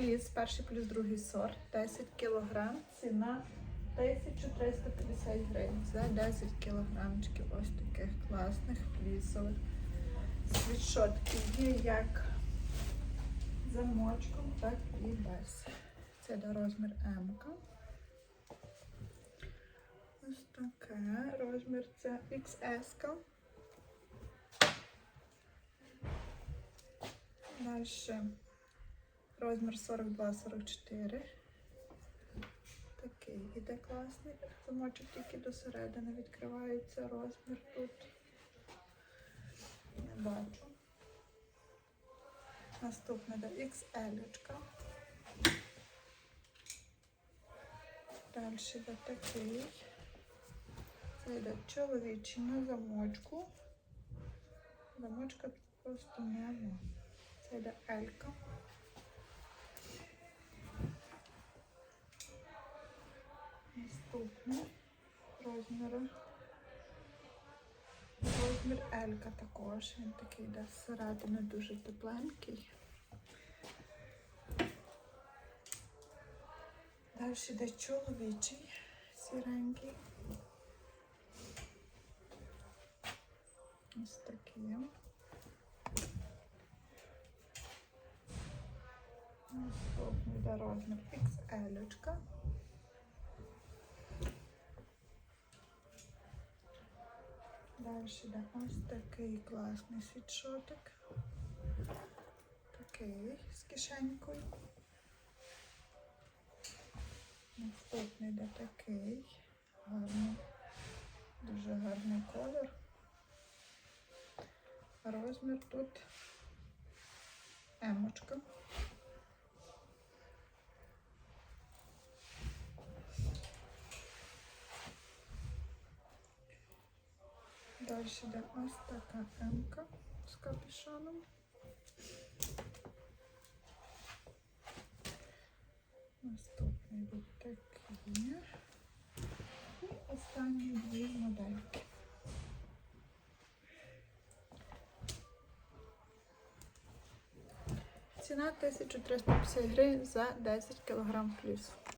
фліс, перший плюс другий сорт, 10 кг, ціна 1350 гривень за 10 кілограмчиків ось таких класних флісових світшотків. Є як замочком, так і без. Це до розмір М. Ось таке. Розмір це XS. -ка. Далі розмір 42-44. Такий іде класний. Замочок тільки до середини відкривається розмір тут. Не бачу. Наступне до XL. -очка. Далі йде такий. Це йде чоловічий на замочку. Замочка просто нема. Це йде Елька. Наступний розміри. Розмір Елька також. Він такий йде зсередини дуже тепленький. Далі йде чоловічий, сіренький. Ось такий. Наступний йде розмір XL. -очка. Далі ось такий класний світшотик. Такий з кишенькою. Наступний йде такий гарний, дуже гарний колір. Розмір тут емочка. Далі йде ось така емка з капюшоном. Наступний будуть такі. І останні дві модельки. Ціна 1350 гривень за 10 кг плюс.